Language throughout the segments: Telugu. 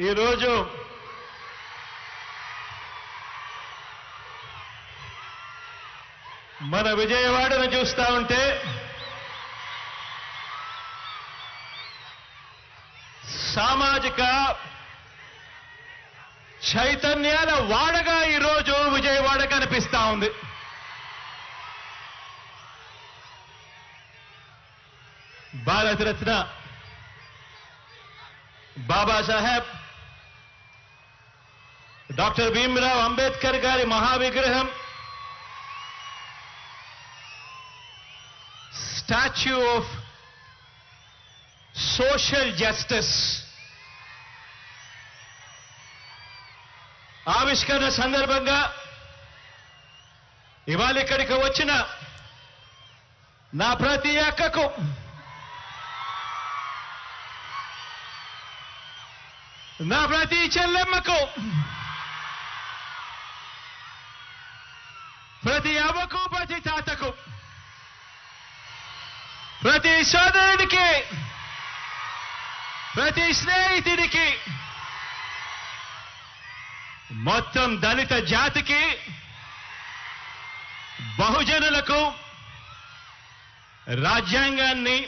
ఈరోజు మన విజయవాడను చూస్తా ఉంటే సామాజిక చైతన్యాల వాడగా ఈరోజు విజయవాడ కనిపిస్తా ఉంది. భారతరత్న బాబాసాహెబ్ డాక్టర్ భీమ్రావ్ అంబేద్కర్ గారి మహావిగ్రహం. Statue of social justice. ఆవిష్కరణ సందర్భంగా ఇవాళ ఇక్కడికి వచ్చిన నా ప్రతి అక్కకు నా ప్రతి చెల్లెమ్మకు ప్రతి అవ్వకు ప్రతి తాతకు ప్రతి సోదరుడికి ప్రతి స్నేహితుడికి మొత్తం దళిత జాతికి బహుజనులకు రాజ్యాంగాన్ని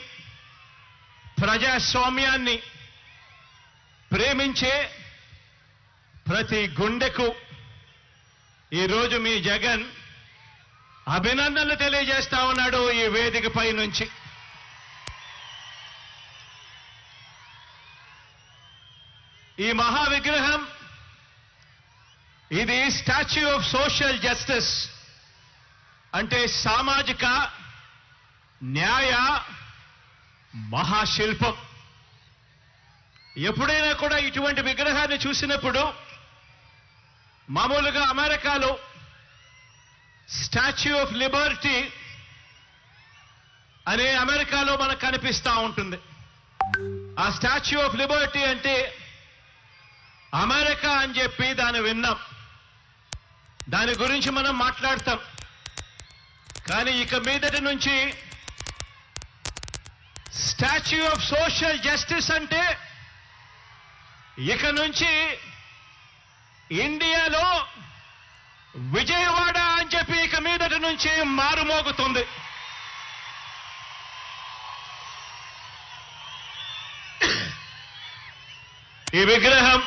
ప్రజాస్వామ్యాన్ని ప్రేమించే ప్రతి గుండెకు ఈరోజు మీ జగన్ అభినందనలు తెలియజేస్తా ఉన్నాడు ఈ వేదికపై నుంచి ఈ మహా విగ్రహం ఇది స్టాచ్యూ ఆఫ్ సోషల్ జస్టిస్ అంటే సామాజిక న్యాయ మహాశిల్పం. ఎప్పుడైనా కూడా ఇటువంటి విగ్రహాన్ని చూసినప్పుడు మామూలుగా అమెరికాలో స్టాచ్యూ ఆఫ్ లిబర్టీ అనే అమెరికాలో మనకు కనిపిస్తా ఉంటుంది. ఆ స్టాచ్యూ ఆఫ్ లిబర్టీ అంటే అమెరికా అని చెప్పి దాన్ని విన్నాం. దాని గురించి మనం మాట్లాడతాం. కానీ ఇక మీదటి నుంచి స్టాచ్యూ ఆఫ్ సోషల్ జస్టిస్ అంటే ఇక నుంచి ఇండియాలో విజయవాడ అని నుంచి మారుమోగుతుంది ఈ విగ్రహం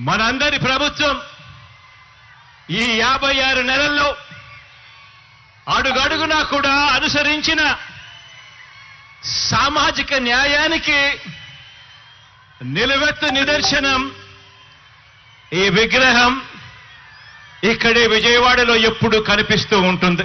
మనందరి ప్రభుత్వం ఈ యాభై ఆరు నెలల్లో అడుగడుగునా కూడా అనుసరించిన సామాజిక న్యాయానికి నిలువెత్తు నిదర్శనం ఈ విగ్రహం ఇక్కడే విజయవాడలో ఎప్పుడు కనిపిస్తూ ఉంటుంది.